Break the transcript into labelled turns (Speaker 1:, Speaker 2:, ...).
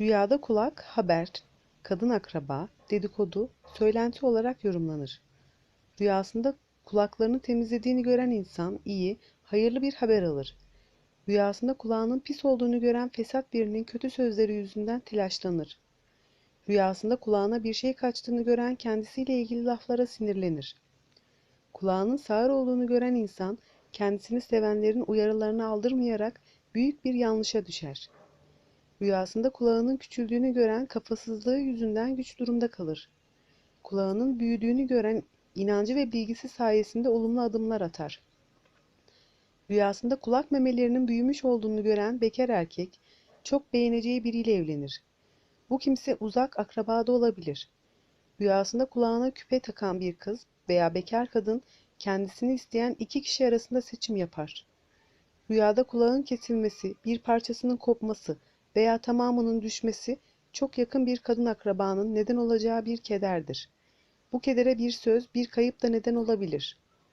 Speaker 1: Rüyada kulak, haber, kadın akraba, dedikodu, söylenti olarak yorumlanır. Rüyasında kulaklarını temizlediğini gören insan iyi, hayırlı bir haber alır. Rüyasında kulağının pis olduğunu gören fesat birinin kötü sözleri yüzünden telaşlanır. Rüyasında kulağına bir şey kaçtığını gören kendisiyle ilgili laflara sinirlenir. Kulağının sağır olduğunu gören insan kendisini sevenlerin uyarılarını aldırmayarak büyük bir yanlışa düşer. Rüyasında kulağının küçüldüğünü gören kafasızlığı yüzünden güç durumda kalır. Kulağının büyüdüğünü gören inancı ve bilgisi sayesinde olumlu adımlar atar. Rüyasında kulak memelerinin büyümüş olduğunu gören bekar erkek çok beğeneceği biriyle evlenir. Bu kimse uzak akrabada olabilir. Rüyasında kulağına küpe takan bir kız veya bekar kadın kendisini isteyen iki kişi arasında seçim yapar. Rüyada kulağın kesilmesi, bir parçasının kopması veya tamamının düşmesi çok yakın bir kadın akrabanın neden olacağı bir kederdir. Bu kedere bir söz, bir kayıp da neden olabilir.